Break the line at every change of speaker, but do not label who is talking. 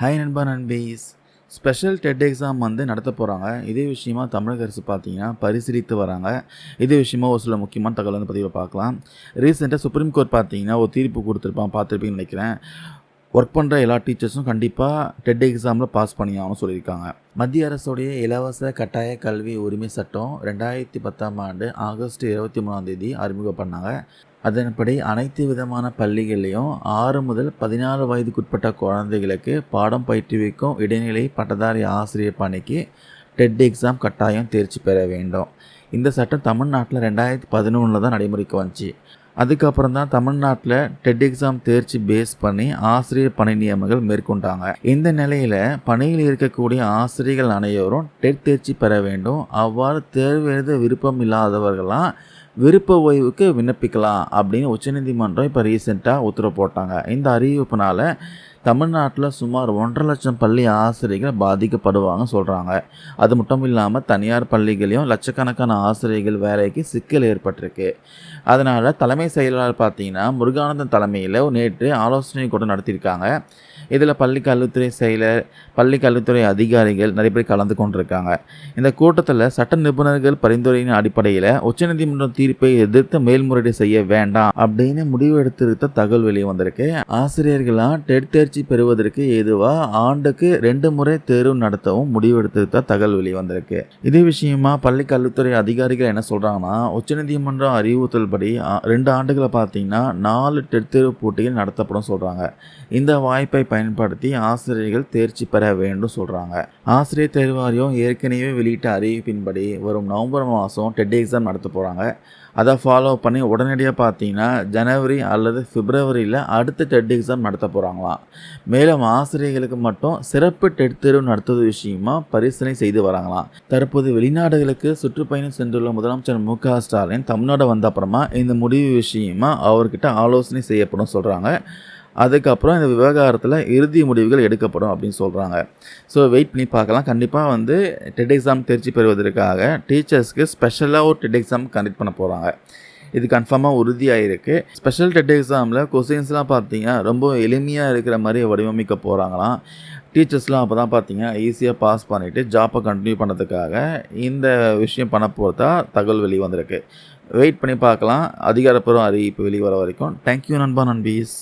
Hi நண்பா நண்பீஸ். Special TET exam வந்து நடத்த போகிறாங்க இதே விஷயமா தமிழக அரசு பார்த்தீங்கன்னா பரிசீலித்து வராங்க. இதே விஷயமா ஒரு சில முக்கியமான தகவல் வந்து பதிவை பார்க்கலாம். ரீசெண்டாக சுப்ரீம் கோர்ட் பார்த்தீங்கன்னா ஒரு தீர்ப்பு கொடுத்துருப்பான் பார்த்துருப்பீங்கன்னு நினைக்கிறேன். ஒர்க் பண்ணுற எல்லா டீச்சர்ஸும் கண்டிப்பாக டெட் எக்ஸாமில் பாஸ் பண்ணி சொல்லியிருக்காங்க. மத்திய அரசுடைய இலவச கட்டாய கல்வி உரிமை சட்டம் ரெண்டாயிரத்தி பத்தாம் ஆண்டு ஆகஸ்ட் இருபத்தி மூணாம் தேதி அறிமுகம் பண்ணாங்க அதன்படி அனைத்து விதமான பள்ளிகள்லையும் ஆறு முதல் பதினாறு வயதுக்குட்பட்ட குழந்தைகளுக்கு பாடம் பயிற்றுவிக்கும் இடைநிலை பட்டதாரி ஆசிரியர் பணிக்கு டெட் எக்ஸாம் கட்டாயம் தேர்ச்சி பெற வேண்டும். இந்த சட்டம் தமிழ்நாட்டில் ரெண்டாயிரத்தி பதினொன்றில் தான் நடைமுறைக்கு வந்துச்சு. அதுக்கப்புறம் தான் தமிழ்நாட்டில் டெட் எக்ஸாம் தேர்ச்சி பேஸ் பண்ணி ஆசிரியர் பணி நியமனங்கள் மேற்கொண்டாங்க. இந்த நிலையில் பணியில் இருக்கக்கூடிய ஆசிரியர்கள் அனைவரும் டெட் தேர்ச்சி பெற வேண்டும். அவ்வாறு தேர்வு எழுத விருப்பம் இல்லாதவர்களாம் விருப்ப ஓய்வுக்கு விண்ணப்பிக்கலாம் அப்படின்னு உச்சநீதிமன்றம் இப்போ ரீசெண்டாக உத்தரவு போட்டாங்க. இந்த அறிவிப்புனால் தமிழ்நாட்டில் சுமார் ஒன்றரை லட்சம் பள்ளி ஆசிரியர்கள் பாதிக்கப்படுவாங்க சொல்கிறாங்க அது மட்டும் இல்லாமல் தனியார் பள்ளிகளையும் லட்சக்கணக்கான ஆசிரியர்கள் வேலைக்கு சிக்கல் ஏற்பட்டிருக்கு. அதனால் தலைமை செயலாளர் பார்த்தீங்கன்னா முருகானந்தன் தலைமையில் நேற்று ஆலோசனை கூட்டம் நடத்தியிருக்காங்க. இதில் பள்ளி கல்வித்துறை செயலர் பள்ளி கல்வித்துறை அதிகாரிகள் நிறைய பேர் கலந்து கொண்டிருக்காங்க. இந்த கூட்டத்தில் சட்ட நிபுணர்கள் பரிந்துரையின் அடிப்படையில் உச்சநீதிமன்றம் தீர்ப்பை எதிர்த்து மேல்முறையீடு செய்ய வேண்டாம் அப்படின்னு முடிவு எடுத்திருக்க தகவல் வெளியே வந்திருக்கு. ஆசிரியர்களாம் டெட் தேர்ச்சி பெறுவதற்கு ஏதுவா ஆண்டுக்கு ரெண்டு முறை தேர்வு நடத்தவும் முடிவு தகவல் வெளியே வந்திருக்கு. இதே விஷயமா பள்ளி கல்வித்துறை அதிகாரிகள் என்ன சொல்கிறாங்கன்னா உச்சநீதிமன்றம் அறிவுறுத்தல் படி ரெண்டு ஆண்டுகளை பார்த்தீங்கன்னா நாலு டெட் தேர்வு போட்டிகள் நடத்தப்படும் சொல்கிறாங்க இந்த வாய்ப்பை பயன்படுத்தி ஆசிரியர்கள் தேர்ச்சி பெற வேண்டும் சொல்கிறாங்க ஆசிரியர் தேர்வாரியம் ஏற்கனவே வெளியிட்ட அறிவிப்பின்படி வரும் நவம்பர் மாதம் டெட் எக்ஸாம் நடத்த போகிறாங்க அதை ஃபாலோ பண்ணி உடனடியாக பார்த்தீங்கன்னா ஜனவரி அல்லது பிப்ரவரியில் அடுத்த டெட் எக்ஸாம் நடத்த போகிறாங்களாம் மேலும் ஆசிரியர்களுக்கு மட்டும் சிறப்பு டெட் தேர்வு நடத்துவது விஷயமா பரிசீலனை செய்து வராங்களாம். தற்போது வெளிநாடுகளுக்கு சுற்றுப்பயணம் சென்றுள்ள முதலமைச்சர் மு க ஸ்டாலின் தமிழ்நாடு வந்த அப்புறமா இந்த முடிவு விஷயமா அவர்கிட்ட ஆலோசனை செய்யப்படும் சொல்கிறாங்க அதுக்கப்புறம் இந்த விவகாரத்தில் இறுதி முடிவுகள் எடுக்கப்படும் அப்படின்னு சொல்கிறாங்க ஸோ வெயிட் பண்ணி பார்க்கலாம். கண்டிப்பாக வந்து டெட் எக்ஸாம் தேர்ச்சி பெறுவதற்காக டீச்சர்ஸ்க்கு ஸ்பெஷலாக ஒரு டெட் எக்ஸாம் கண்டக்ட் பண்ண போகிறாங்க இது கன்ஃபார்மாக உறுதியாக இருக்குது ஸ்பெஷல் டெட் எக்ஸாமில் கொஸ்டின்ஸ்லாம் பார்த்தீங்கன்னா ரொம்ப எளிமையாக இருக்கிற மாதிரி வடிவமைக்க போகிறாங்களாம் டீச்சர்ஸ்லாம் அப்போ தான் பார்த்தீங்கன்னா ஈஸியாக பாஸ் பண்ணிவிட்டு ஜாப்பை கண்டினியூ பண்ணதுக்காக இந்த விஷயம் பண்ண போகிறதா தகவல் வெளியே வந்திருக்கு. வெயிட் பண்ணி பார்க்கலாம். அதிகாரப்பூர்வ அறிவிப்பு வெளியே வர வரைக்கும் தேங்க்யூ நண்பா நண்பீஸ்.